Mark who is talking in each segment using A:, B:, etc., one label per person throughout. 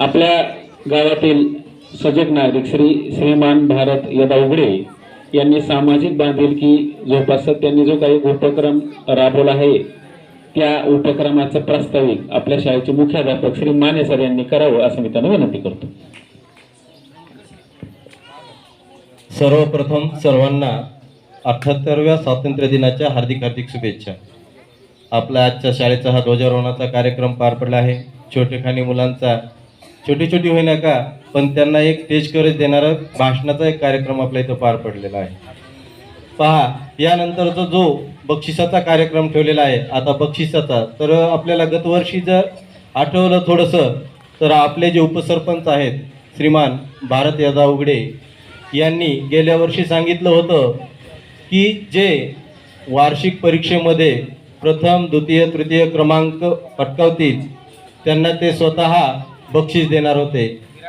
A: आपल्या गावातील सजग नागरिक श्री श्रीमान भारत यदा उघडे यांनी सामाजिक बांधिलकी जोपासत त्यांनी जो काही उपक्रम राबवला आहे त्या उपक्रमाचं प्रास्ताविक आपल्या शाळेचे मुख्याध्यापक श्री माने सर यांनी करावं असं मी त्यांना विनंती करतो.
B: सर्वप्रथम सर्वांना अठ्ठ्याहत्तरव्या स्वातंत्र्य दिनाच्या हार्दिक हार्दिक शुभेच्छा. आपला आजच्या शाळेचा हा ध्वजारोहणाचा कार्यक्रम पार पडला आहे. छोटेखानी मुलांचा छोटी छोटी होईना का पण त्यांना एक स्टेज कवरेज देणारा भाषणाचा एक कार्यक्रम आपल्या इथं पार पडलेला आहे. पहा यानंतरचा जो बक्षिसाचा कार्यक्रम ठेवलेला आहे आता बक्षिसाचा तर आपल्याला गतवर्षी जर आठवलं थोडंसं तर आपले जे उपसरपंच आहेत श्रीमान भारत यादा उघडे यांनी गेल्या वर्षी सांगितलं होतं की जे वार्षिक परीक्षेमध्ये प्रथम द्वितीय तृतीय क्रमांक पटकावतील त्यांना ते स्वतः बक्षीस देणार होते.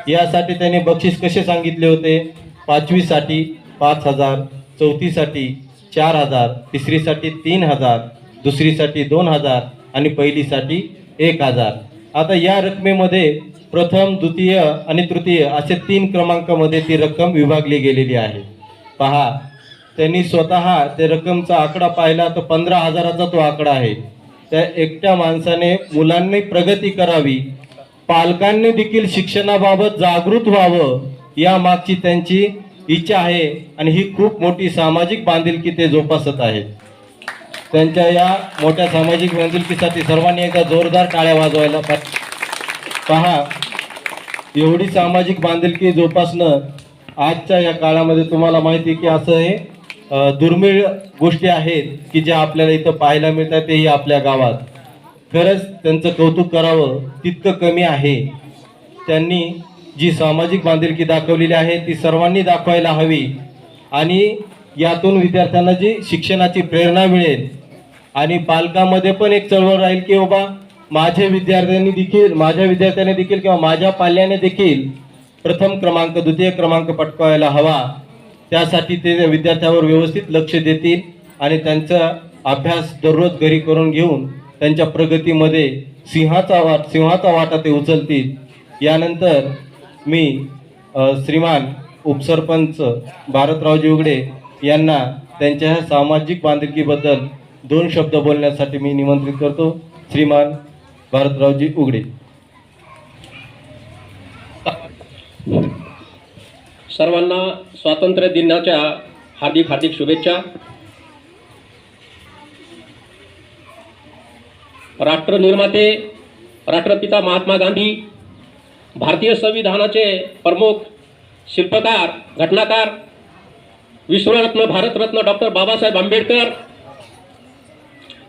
B: यासाठी त्यांनी बक्षीस कसे सांगितले होते? पाचवीसाठी पाच हजार चौथीसाठी चार हजार तिसरीसाठी तीन हजार दुसरीसाठी दोन हजार आणि पहिलीसाठी एक हजार. आता या रकमेमध्ये प्रथम द्वितीय आणि तृतीय असे तीन क्रमांकामध्ये ती रक्कम विभागली गेलेली आहे. पहा त्यांनी स्वतः ते रक्कमचा आकडा पाहिला तर पंधरा हजाराचा तो आकडा आहे. त्या एकट्या माणसाने मुलांनी प्रगती करावी पालकांनी देखील शिक्षणाबाबत जागृत व्हावं या मागची त्यांची इच्छा आहे आणि ही खूप मोठी सामाजिक बांधिलकी ते जोपासत आहेत. त्यांच्या या मोठ्या सामाजिक बांधिलकीसाठी सर्वांनी एकदा जोरदार टाळ्या वाजवायला पहा. एवढी सामाजिक बांधिलकी जोपासणं आजच्या या काळामध्ये तुम्हाला माहिती आहे की असं हे दुर्मिळ गोष्टी आहेत की ज्या आपल्याला इथं पाहायला मिळतात तेही आपल्या गावात. खरंच त्यांचं कौतुक करावं तितकं कमी आहे. त्यांनी जी सामाजिक बांधिलकी दाखवलेली आहे ती सर्वांनी दाखवायला हवी. आणि यातून विद्यार्थ्यांना जी शिक्षणाची प्रेरणा मिळेल आणि पालकामध्ये पण एक चळवळ राहील की बाबा माझ्या विद्यार्थ्यांनी देखील माझ्या विद्यार्थ्याने देखील किंवा माझ्या पाल्याने देखील प्रथम क्रमांक द्वितीय क्रमांक पटकावायला हवा. त्यासाठी ते विद्यार्थ्यावर व्यवस्थित लक्ष देतील आणि त्यांचा अभ्यास दररोज घरी करून घेऊन त्यांच्या प्रगतीमध्ये सिंहाचा वाट सिंहाचा वाटा ते उचलतील. यानंतर मी श्रीमान उपसरपंच भारतरावजी उघडे यांना त्यांच्या सामाजिक बांधिलकीबद्दल दोन शब्द बोलण्यासाठी मी निमंत्रित करतो. श्रीमान भारतरावजी उघडे
C: सर्वांना स्वातंत्र्य दिनाच्या हार्दिक हार्दिक शुभेच्छा. राष्ट्रनिर्माते राष्ट्रपिता महात्मा गांधी भारतीय संविधानाचे प्रमुख शिल्पकार घटनाकार विश्वरत्न भारतरत्न डॉक्टर बाबासाहेब आंबेडकर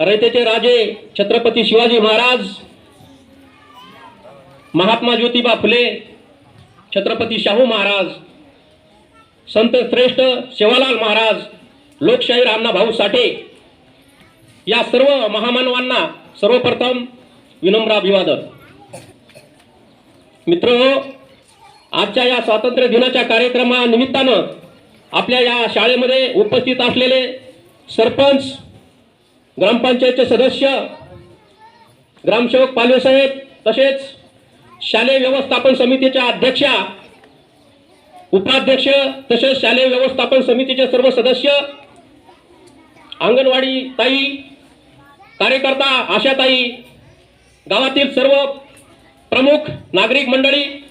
C: रयतेचे राजे छत्रपती शिवाजी महाराज महात्मा ज्योतिबा फुले छत्रपती शाहू महाराज संत श्रेष्ठ सेवालाल महाराज लोकशाहीर अण्णाभाऊ साठे या सर्व महामानवांना सर्वप्रथम विनम्र अभिवादन मित्र आजच्या या स्वातंत्र्य दिनाच्या कार्यक्रमानिमित्तानं आपल्या या शाळेमध्ये उपस्थित असलेले सरपंच ग्रामपंचायतचे सदस्य ग्रामसेवक पालवेसाहेब तसेच शालेय व्यवस्थापन समितीच्या अध्यक्षा उपाध्यक्ष तसेच शालेय व्यवस्थापन समितीचे सर्व सदस्य अंगणवाडी ताई कार्यकर्ता आशाताई गावातील सर्व प्रमुख नागरिक मंडळी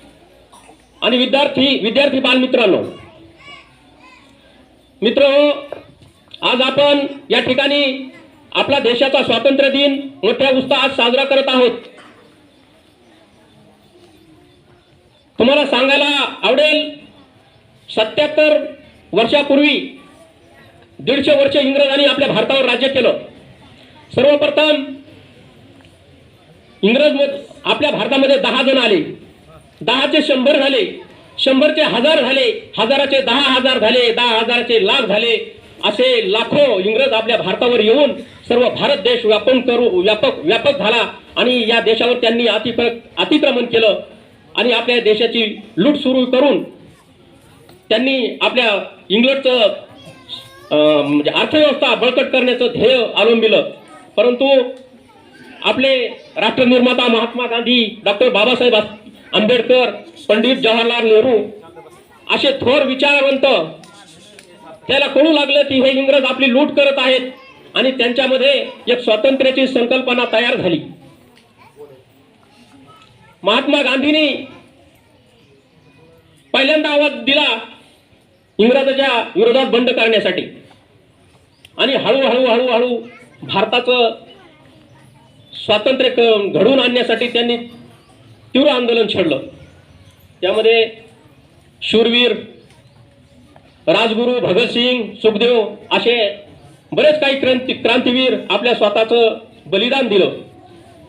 C: आणि विद्यार्थी विद्यार्थी बालमित्रांनो. मित्र हो, आज आपण या ठिकाणी आपला देशाचा स्वातंत्र्य दिन मोठ्या उत्साहात साजरा करत आहोत. तुम्हाला सांगायला आवडेल सत्याहत्तर वर्षापूर्वी दीडशे वर्ष इंग्रजांनी आपल्या भारतावर राज्य केलं. सर्वप्रथम इंग्रज आपल्या भारतामध्ये दहा जण आले. दहाचे शंभर झाले. शंभरचे हजार झाले. हजाराचे दहा हजार झाले. दहा हजाराचे लाख झाले. असे लाखो इंग्रज आपल्या भारतावर येऊन सर्व भारत देश व्यापन करू व्यापक व्यापक झाला. आणि या देशावर त्यांनी अतिप्र अतिक्रमण केलं. आणि आपल्या देशाची लूट सुरू करून त्यांनी आपल्या इंग्लंडचं म्हणजे अर्थव्यवस्था बळकट करण्याचं ध्येय अवलंबिलं. परंतु आपले राष्ट्रनिर्माता महात्मा गांधी डॉक्टर बाबासाहेब आंबेडकर पंडित जवाहरलाल नेहरू असे थोर विचारवंत त्याला कळू लागलं की हे इंग्रज आपली लूट करत आहेत आणि त्यांच्यामध्ये एक स्वातंत्र्याची संकल्पना तयार झाली. महात्मा गांधींनी पहिल्यांदा आवाज दिला इंग्रजाच्या विरोधात बंद करण्यासाठी. आणि हळूहळू हळूहळू भारताचं स्वातंत्र्य घडवून आणण्यासाठी त्यांनी तीव्र आंदोलन छेडलं. त्यामध्ये शूरवीर राजगुरू भगतसिंग सुखदेव असे बरेच काही क्रांती क्रांतीवीर आपल्या स्वतःचं बलिदान दिलं.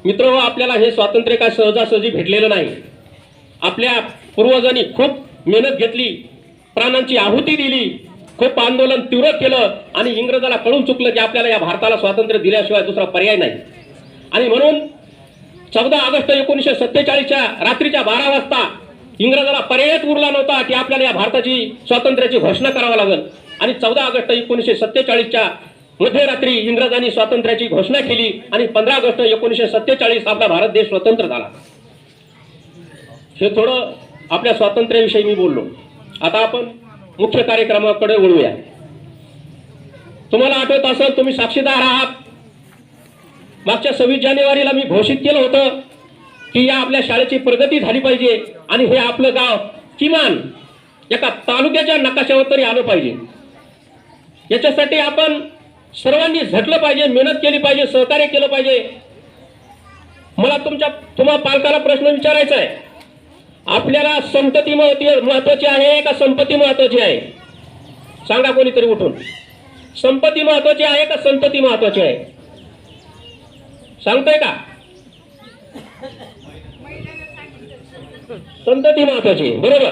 C: मित्र हो, आपल्याला हे स्वातंत्र्य काय सहजासहजी भेटलेलं नाही. आपल्या पूर्वजांनी खूप मेहनत घेतली प्राणांची आहुती दिली खूप आंदोलन तीव्र केलं आणि इंग्रजाला कळून चुकलं की आपल्याला या भारताला स्वातंत्र्य दिल्याशिवाय दुसरा पर्याय नाही. आणि म्हणून चौदा ऑगस्ट एकोणीसशे सत्तेचाळीसच्या रात्रीच्या बारा वाजता इंग्रजाला पर्यायच उरला नव्हता की आपल्याला या भारताची स्वातंत्र्याची घोषणा करावी लागेल. आणि चौदा ऑगस्ट एकोणीसशे सत्तेचाळीसच्या मध्यरात्री इंग्रजांनी स्वातंत्र्याची घोषणा केली आणि पंधरा ऑगस्ट एकोणीसशे सत्तेचाळीस आपला भारत देश स्वतंत्र झाला. हे थोडं आपल्या स्वातंत्र्याविषयी मी बोललो. आता आपण मुख्य कार्यक्रमाकडे वळूया. तुम्हाला आठवत असेल तुम्ही साक्षीदार आहात. मागच्या सव्वीस जानेवारीला मी घोषित केलं होतं की या आपल्या शाळेची प्रगती झाली पाहिजे आणि हे आपलं गाव किमान एका तालुक्याच्या नकाशावर तरी आलं पाहिजे. याच्यासाठी आपण सर्वांनी झटलं पाहिजे मेहनत केली पाहिजे सहकार्य केलं पाहिजे. मला तुमच्या तुम्हा पालकाला प्रश्न विचारायचा आहे. आपल्याला संतती महत्त्व महत्वाची आहे का संपत्ती महत्वाची आहे? सांगा कोणीतरी उठून. संपत्ती महत्वाची आहे का संतती महत्वाची आहे? सांगतोय का? संतती महत्वाची आहे, बरोबर.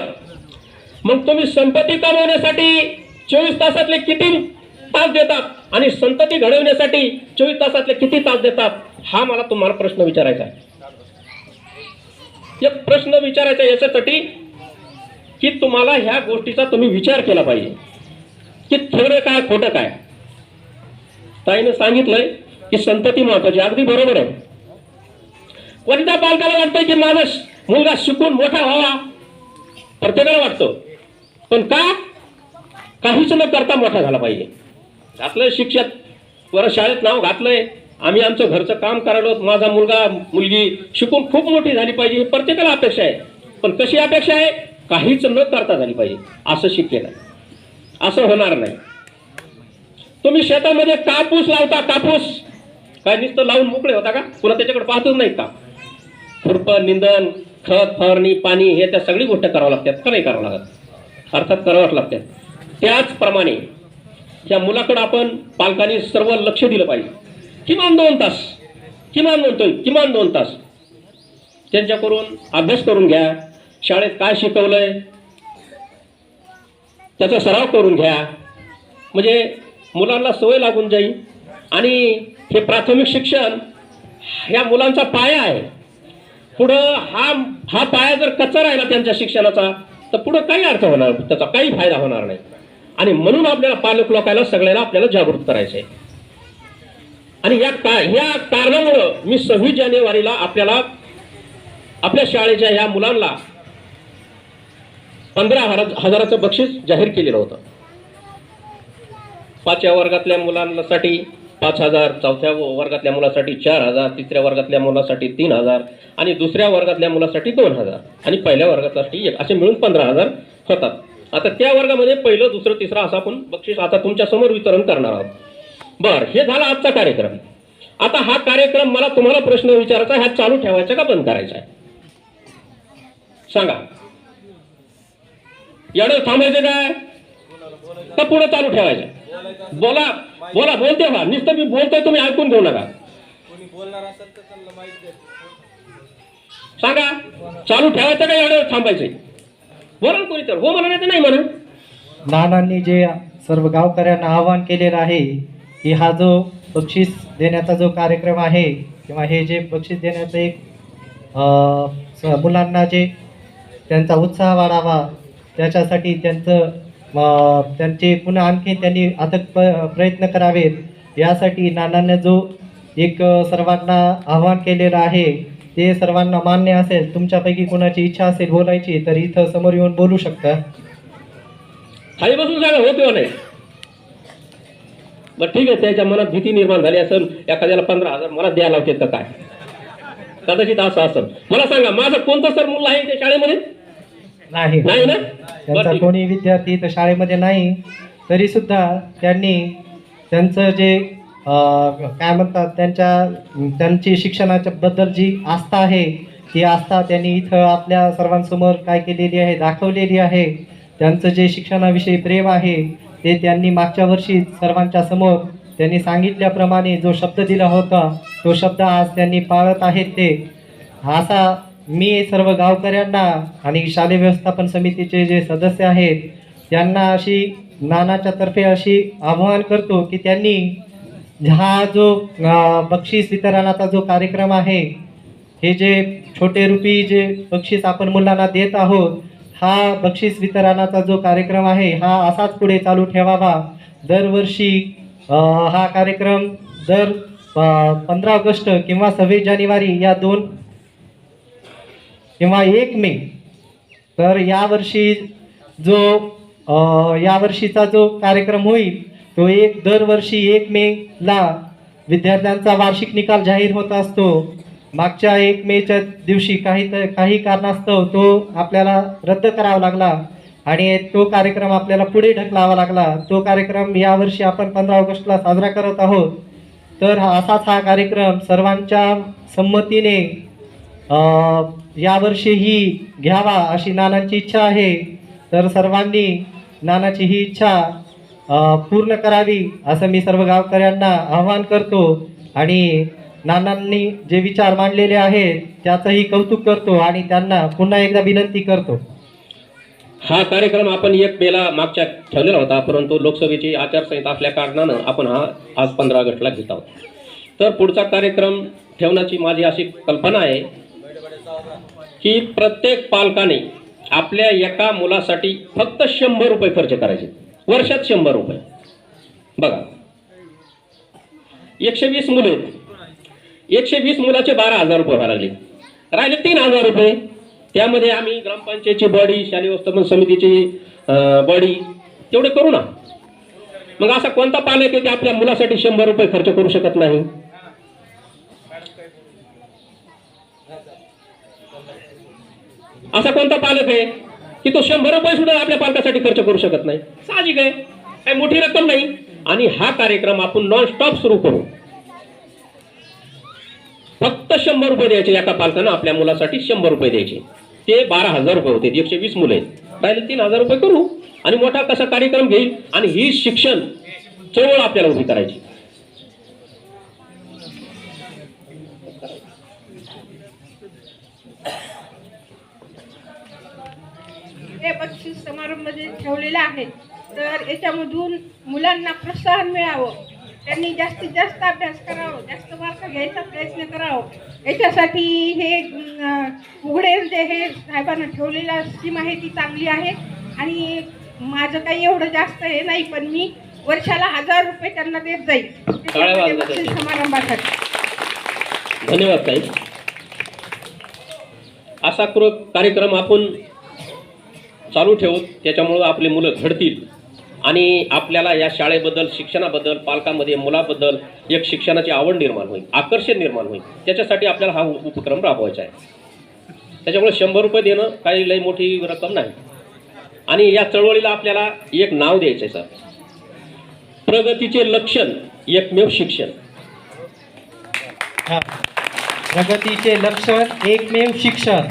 C: मग तुम्ही संपत्ती कमवण्यासाठी चोवीस तासातले किती तास देतात आणि संतती घडवण्यासाठी चोवीस तासातले किती तास देतात? हा मला तुम्हाला प्रश्न विचारायचा आहे. एक प्रश्न विचारायचा याच्यासाठी की तुम्हाला ह्या गोष्टीचा तुम्ही विचार केला पाहिजे. की खरं काय खोटं काय? ताईनं सांगितलंय की संतती महत्वाची अगदी बरोबर आहे. कोणत्या पालकाला वाटतंय की माणूस मुलगा शिकून मोठा व्हावा प्रत्येकाला वाटतं. पण का? काहीच न करता मोठा झाला पाहिजे. घातलंय शिक्षक वर शाळेत नाव घातलंय. आम्ही आमचं घरचं काम करायलो माझा मुलगा मुलगी शिकून खूप मोठी झाली पाहिजे ही प्रत्येकाला अपेक्षा आहे. पण कशी अपेक्षा आहे? काहीच न करता झाली पाहिजे असं शिकलेलं असं होणार नाही. तुम्ही शेतामध्ये कापूस लावता कापूस. काय नुसतं लावून मोकळे होता का? पुन्हा त्याच्याकडे पाहतच नाही का? खुरपण निंदन खत फवारणी पाणी हे त्या सगळी गोष्ट करावं लागतात का नाही करावं लागत? अर्थात करावंच लागतात. त्याचप्रमाणे त्या मुलाकडं आपण पालकांनी सर्व लक्ष दिलं पाहिजे. किमान दोन तास. किमान म्हणतोय किमान दोन तास. त्यांच्याकडून अभ्यास करून घ्या. शाळेत काय शिकवलंय? त्याचा सराव करून घ्या. म्हणजे मुलांना सवय लागून जाईल. आणि हे प्राथमिक शिक्षण ह्या मुलांचा पाया आहे. पुढं हा हा पाया जर कच्चा राहिला त्यांच्या शिक्षणाचा तर पुढं काही अर्थ होणार त्याचा काही फायदा होणार नाही. आणि म्हणून आपल्याला पालक लोकायला सगळ्याला आपल्याला जागृत करायचं आहे आणि या का या कारणामुळं मी सव्वीस जानेवारीला आपल्याला आपल्या शाळेच्या ह्या मुलांना पंधरा हजार हजाराचं बक्षीस जाहीर केलेलं होतं. पाचव्या वर्गातल्या मुलांसाठी पाच हजार चौथ्या वर्गातल्या मुलासाठी चार हजार तिसऱ्या वर्गातल्या मुलासाठी तीन हजार आणि दुसऱ्या वर्गातल्या मुलासाठी दोन हजार आणि पहिल्या वर्गासाठी एक असे मिळून पंधरा हजार होतात. आता त्या वर्गामध्ये पहिलं दुसरं तिसरं असं आपण बक्षीस आता तुमच्यासमोर वितरण करणार आहोत. बर हे झाला आजचा कार्यक्रम. आता हा कार्यक्रम मला तुम्हाला प्रश्न विचारायचा ह्या हा चालू ठेवायचा का बंद करायचा आहे? सांगा. यानं थांबायचं काय? तर पुढे चालू ठेवायचं? बोला बोला बोलते बा. नुसतं मी बोलतोय तुम्ही ऐकून घेऊ नका. सांगा. चालू ठेवायचं का यानं थांबायचंय बोला कोणी हो, तर हो म्हणा नाही नाही म्हणा
D: नानांनी जे सर्व गावकऱ्यांना आवाहन केलेलं आहे की हा जो बक्षीस देण्याचा जो कार्यक्रम आहे किंवा हे जे बक्षीस देण्याचं एक मुलांना जे त्यांचा उत्साह वाढावा त्याच्यासाठी त्यांचं त्यांचे पुन्हा आणखी त्यांनी अथक प- प्रयत्न करावेत यासाठी नानांना जो एक सर्वांना आवाहन केलेलं आहे ते सर्वांना मान्य असेल तुमच्यापैकी कोणाची इच्छा असेल बोलायची तर इथं समोर येऊन बोलू शकता.
C: खाली बसून सांगा नाही. बरं ठीक आहे त्याच्या मनात भीती निर्माण झाली असेल एखाद्याला पंधरा हजार मला द्यायला लावते तर काय? कदाचित असं असेल. मला सांगा माझं कोणतं सर मुलं आहे त्या शाळेमध्ये?
D: नाही.
C: नाही ना?
D: त्यांचा
C: बरं, ठीक.
D: कोणी विद्यार्थी इथं शाळेमध्ये नाही तरी सुद्धा त्यांनी त्यांचं जे अं, काय म्हणतात त्यांच्या त्यांची शिक्षणाच्या बद्दल जी आस्था आहे ती आस्था त्यांनी इथं आपल्या सर्वांसमोर काय केलेली आहे दाखवलेली आहे. त्यांचं जे शिक्षणाविषयी प्रेम आहे ते त्यांनी मागच्या वर्षी सर्वांच्या समोर त्यांनी सांगितल्याप्रमाणे जो शब्द दिला होता तो शब्द आज त्यांनी पाळत आहेत ते. असा मी सर्व गावकऱ्यांना आणि शालेय व्यवस्थापन समितीचे जे सदस्य आहेत त्यांना अशी नानाच्या तर्फे अशी आवाहन करतो की त्यांनी हा जो बक्षीस वितरणाचा जो कार्यक्रम आहे हे जे छोटे रुपी जे बक्षीस आपण मुलांना देत आहोत हा बक्षीस वितरणाचा जो कार्यक्रम आहे हा असाच पुढे चालू ठेवावा. दरवर्षी हा कार्यक्रम दर पंधरा ऑगस्ट किंवा सव्वीस जानेवारी या दोन किंवा एक मे तर यावर्षी जो यावर्षीचा जो कार्यक्रम होईल तो एक दरवर्षी एक मेला विद्यार्थ्यांचा वार्षिक निकाल जाहीर होत असतो. मागच्या एक मेच्या दिवशी काही त काही कारणास्तव तो आपल्याला रद्द करावा लागला आणि तो कार्यक्रम आपल्याला पुढे ढकलावा लागला. तो कार्यक्रम यावर्षी आपण पंधरा ऑगस्टला साजरा करत आहोत. तर हा असाच हा कार्यक्रम सर्वांच्या संमतीने यावर्षीही घ्यावा अशी नानांची इच्छा आहे. तर सर्वांनी नानाची ही इच्छा पूर्ण करावी असं मी सर्व गावकऱ्यांना आवाहन करतो. आणि नानांनी जे विचार मांडलेले आहेत त्याचंही कौतुक करतो आणि त्यांना पुन्हा एकदा विनंती करतो.
C: हा कार्यक्रम आपण एक मेला मागच्या ठेवलेला होता परंतु लोकसभेची आचारसंहिता असल्या कारणानं आपण हा आज पंधरा ऑगस्टला घेत आहोत. तर पुढचा कार्यक्रम ठेवण्याची माझी अशी कल्पना आहे की प्रत्येक पालकाने आपल्या एका मुलासाठी फक्त शंभर रुपये खर्च करायचे. वर्षात शंभर रुपये. बघा. एकशे वीस मुलं आहेत. एकशे वीस मुलाचे बारा हजार रुपये व्हायला लागले. राहिले तीन हजार रुपये. त्यामध्ये आम्ही ग्रामपंचायतची बॉडी शालेय व्यवस्थापन समितीची बॉडी तेवढे करू ना. मग असा कोणता पालक आहे की आपल्या मुलासाठी शंभर रुपये खर्च करू शकत नाही? असा कोणता पालक आहे की तो शंभर रुपये सुद्धा आपल्या पालकासाठी खर्च करू शकत नाही? साहजिक आहे. काही मोठी रक्कम नाही. आणि हा कार्यक्रम आपण नॉन स्टॉप सुरू करू. फक्त शंभर रुपये द्यायचे एका पालकानं आपल्या मुलासाठी शंभर रुपये द्यायचे. ते बारा हजार रुपये होते एकशे वीस मुलं आहेत. राहिले तीन हजार रुपये करू आणि मोठा कसा कार्यक्रम घेईल आणि ही शिक्षण चळवळ आपल्याला उभी करायची.
E: हे बक्षीस समारंभ ठेवलेला आहे आहेत तर याच्यामधून मुलांना प्रोत्साहन मिळावं. त्यांनी जास्तीत जास्त अभ्यास करावं जास्त मार्क घ्यायचा प्रयत्न करावं. याच्यासाठी हे अं, उघडे जे हे साहेबांना ठेवलेला स्कीम आहे ती चांगली आहे. आणि माझं काही एवढं जास्त हे नाही पण मी वर्षाला हजार रुपये त्यांना देत जाईल. समारंभासाठी.
C: धन्यवाद ताई. असा क्र कार्यक्रम आपण चालू ठेवू. त्याच्यामुळं आपले मुलं घडतील आणि आपल्याला या शाळेबद्दल शिक्षणाबद्दल पालकांमध्ये मुलाबद्दल एक शिक्षणाची आवड निर्माण होईल आकर्षण निर्माण होईल. त्याच्यासाठी आपल्याला हा उप- उपक्रम राबवायचा आहे. त्याच्यामुळे शंभर रुपये देणं काही लई मोठी रक्कम नाही. आणि या चळवळीला आपल्याला एक नाव द्यायचं आहे सर. प्रगतीचे लक्षण एकमेव शिक्षण.
D: प्रगतीचे लक्षण एकमेव शिक्षण.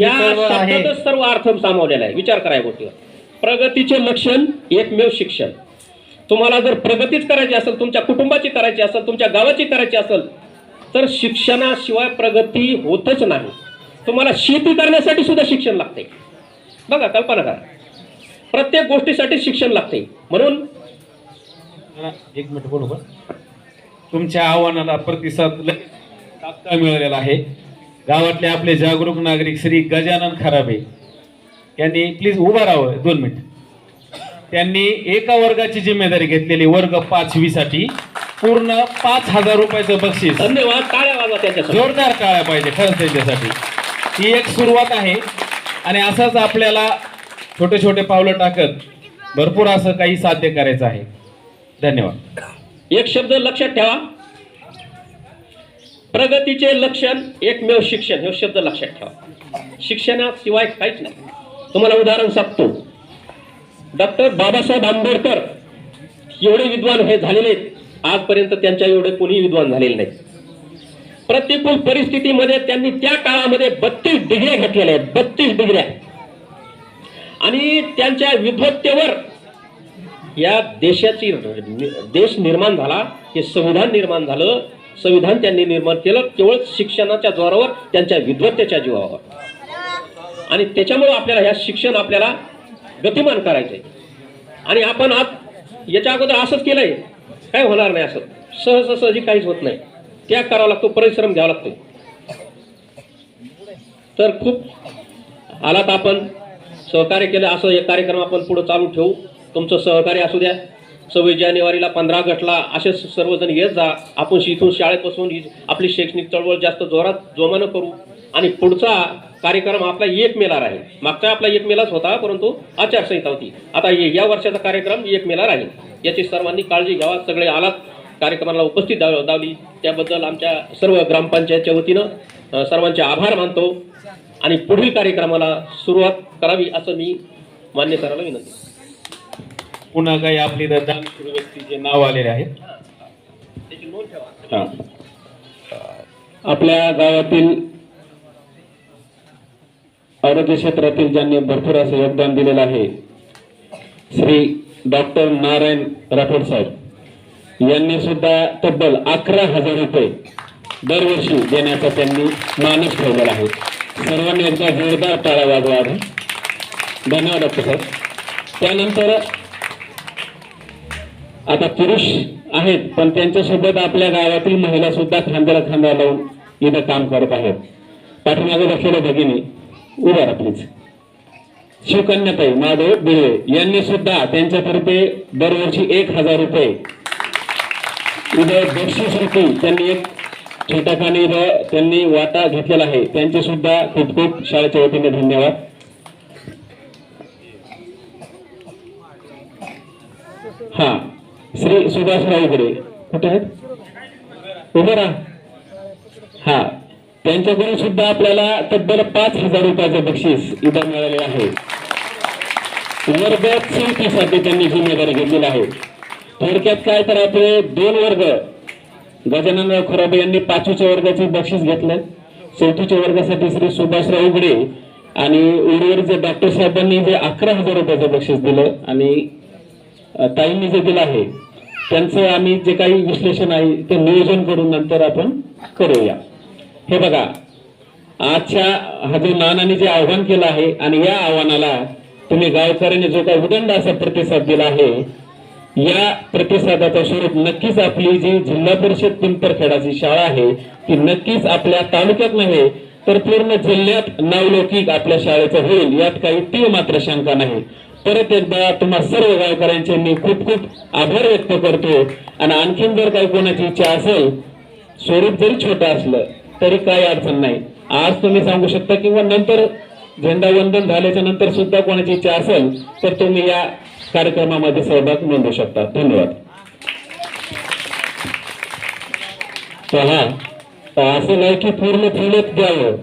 C: या सर्व अर्थ सामावलेला आहे. विचार करा या गोष्टीवर. प्रगतीचे लक्षण एकमेव शिक्षण तुम्हाला जर प्रगतीच करायची असेल तुमच्या कुटुंबाची करायची असेल तुमच्या गावाची करायची असेल तर शिक्षणाशिवाय प्रगती होतच नाही. तुम्हाला शेती करण्यासाठी सुद्धा शिक्षण लागते. बघा कल्पना करा. प्रत्येक गोष्टीसाठी शिक्षण लागते. म्हणून
F: एक मिनिट बोलू तुमच्या आव्हानाला प्रतिसाद तात्काळ मिळालेला आहे. गावातले आपले जागरूक नागरिक श्री गजानन खराबे. यांनी प्लीज उभा राहावं. दोन मिनिट. त्यांनी एका वर्गाची जिम्मेदारी घेतलेली वर्ग पाचवीसाठी पूर्ण पाच हजार रुपयाचं बक्षीस.
C: धन्यवाद. टाळ्या वाजवा त्यांच्यासाठी.
F: जोरदार टाळ्या पाहिजे खरंच त्यांच्यासाठी. ही एक सुरुवात आहे आणि असंच आपल्याला छोटे छोटे पावलं टाकत भरपूर असं काही साध्य करायचं आहे. धन्यवाद.
C: एक शब्द लक्षात ठेवा. प्रगतीचे लक्षण एकमेव शिक्षण हे शब्द लक्षात ठेवा. शिक्षणाशिवाय काहीच नाही. तुम्हाला उदाहरण सांगतो. डॉक्टर बाबासाहेब आंबेडकर एवढे विद्वान हे झालेले आहेत आजपर्यंत त्यांच्या एवढे कोणी विद्वान झालेले नाही प्रतिकूल परिस्थितीमध्ये त्यांनी त्या काळामध्ये बत्तीस डिग्र्या घेतलेल्या आहेत. बत्तीस डिग्र्या. आणि त्यांच्या विद्वत्तेवर या देशाची देश निर्माण झाला हे संविधान निर्माण झालं. संविधान त्यांनी निर्माण केलं केवळ शिक्षणाच्या जोरावर त्यांच्या विद्वत्तेच्या जीवावर. आणि त्याच्यामुळं आपल्याला ह्या शिक्षण आपल्याला गतिमान करायचंय आणि आपण आज याच्या अगोदर असंच केलंय. काय होणार नाही असं. सहज सहजी काहीच होत नाही. त्याग करावा लागतो परिश्रम घ्यावा लागतो. तर खूप आलात आपण. सहकार्य केलं असं हे कार्यक्रम आपण पुढे चालू ठेवू. तुमचं सहकार्य असू द्या. सव्वीस जानेवारीला पंधरा ऑगस्टला असे सर्वजण येत जा. आपण इथून शाळेपासून ही आपली शैक्षणिक चळवळ जास्त जोरात जोमानं करू. आणि पुढचा कार्यक्रम आपला एक मेला राहील. मागचा आपला एक मेलाच होता परंतु आचारसंहिता होती. आता या वर्षाचा कार्यक्रम एक मेला राहील. याची सर्वांनी काळजी घ्यावा. सगळे आलात. कार्यक्रमाला उपस्थित दाव- दावली. त्याबद्दल आमच्या सर्व ग्रामपंचायतच्या वतीनं सर्वांचे आभार मानतो. आणि पुढील कार्यक्रमाला सुरुवात करावी असं मी मान्य करायला विनंती
F: पुन्हा काही आपली दानशूर व्यक्तीचे नाव आलेले आहेत.
A: हा. आपल्या गावातील आरोग्य क्षेत्रातील ज्यांनी भरपूर असं योगदान दिलेलं आहे श्री डॉक्टर नारायण राठोड साहेब यांनी सुद्धा तब्बल अकरा हजार रुपये दरवर्षी देण्याचा त्यांनी मानस ठेवलेला आहे. सर्वांनी एकदा जोरदार टाळा वाजवा धन्यवाद डॉक्टर साहेब. त्यानंतर आता पुरुष आहेत पण त्यांच्यासोबत आपल्या गावातील महिला सुद्धा खांद्याला खांदा लावून इथं काम करत आहेत. पाठीमागे बसलेल्या भगिनी उभा प्लीज शिवकन्याताई माधव बिळवे यांनी सुद्धा त्यांच्यातर्फे दरवर्षी एक हजार रुपये. इथं बक्षीस रुपये त्यांनी एक छोट्याखाने इथं त्यांनी वाटा घेतलेला आहे. त्यांचे सुद्धा खूप खूप शाळेच्या वतीने धन्यवाद. हा. श्री सुभाषराव इकडे कुठे आहेत? उभे राहा. हा. त्यांच्याकडून सुद्धा आपल्याला तब्बल पाच हजार रुपयाचं बक्षीस इथं मिळाले आहे. वर्ग चौथीसाठी त्यांनी जिम्मेदारी घेतलेली आहे. थोडक्यात काय तर आपले दोन वर्ग. गजाननराव खराबे यांनी पाचवीच्या वर्गाचे बक्षीस घेतलं. चौथीच्या वर्गासाठी श्री सुभाषराव उघडे आणि उर्वरित डॉक्टर साहेबांनी जे अकरा हजार रुपयाचं बक्षीस दिलं आणि ताईंनी जे दिलं आहे. त्यांचं आम्ही जे काही विश्लेषण आहे ते नियोजन करून नंतर आपण करूया. हे बघा आजच्या हा जो नानाने जे आव्हान केलं आहे आणि या आव्हानाला तुम्ही गावकऱ्यांनी जो काही उदंड असा प्रतिसाद दिला आहे या प्रतिसादाचं स्वरूप नक्कीच आपली जी जिल्हा परिषद पिंपरखेडाची शाळा आहे ती नक्कीच आपल्या तालुक्यात नव्हे तर पूर्ण जिल्ह्यात नावलौकिक आपल्या शाळेचं होईल यात काही तीळ मात्र शंका नाही. परत एकदा तुम्हा सर्व गावकऱ्यांचे मी खूप खूप आभार व्यक्त करतो आणि आणखीन जर काही कोणाची इच्छा असेल स्वरूप जरी छोटं असलं तरी काही अडचण नाही. आज तुम्ही सांगू शकता किंवा नंतर झेंडा वंदन झाल्याच्यानंतर सुद्धा कोणाची इच्छा असेल तर तुम्ही या कार्यक्रमामध्ये सहभाग नोंदवू शकता. धन्यवाद. हा असं नाही की पूर्ण फुलत द्यावं.